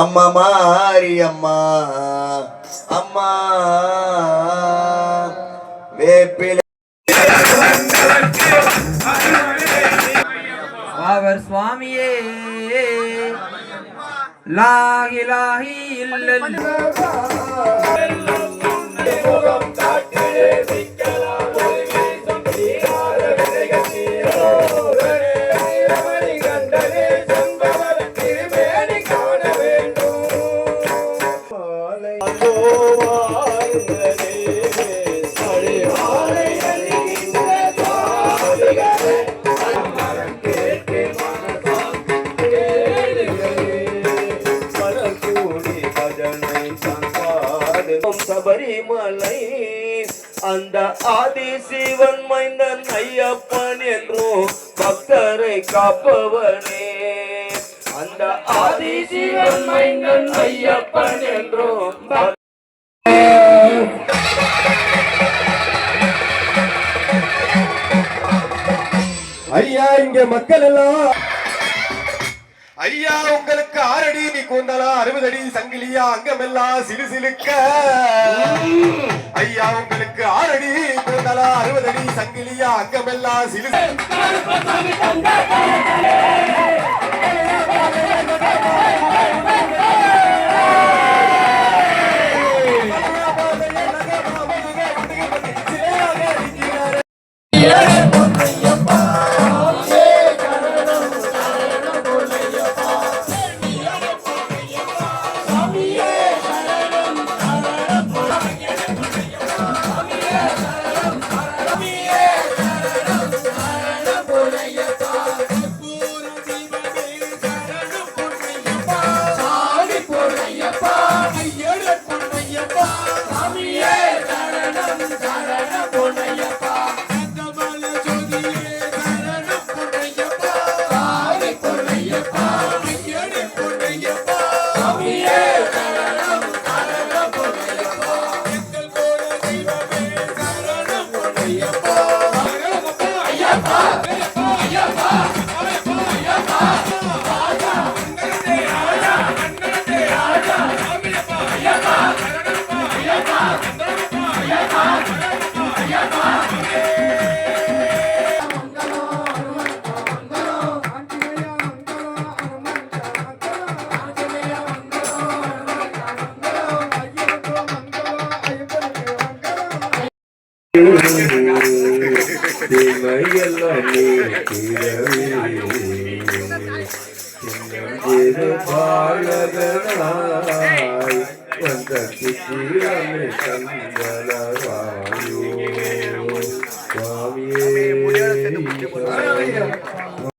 அம்மா மாரி அம்மா. அம்மா வேப்பிலை. அவர் சுவாமியே. லாகி லாகி இல்லை சபரிமலை அந்த ஆதி சிவன் மைந்தன் ஐயப்பன் என்றும் பக்தரை காப்பவனே அந்த ஆதி சிவன் மைந்தன் ஐயப்பன் என்றும் ஐயா இங்க மக்கள் எல்லாம். ஐயா உங்களுக்கு ஆறடி நீ கூந்தலா அறுபது அடி சங்கிலியா அங்கமெல்லாம் சிலு சிலுக்க ஐயா உங்களுக்கு ஆறடி கூந்தலா அறுபது அடி சங்கிலியா அங்கமெல்லாம் சிலு i'm Amiens. சின்னஞ்சிறு பாலகனாய் வந்த சித்திரமே கந்தளவாயோ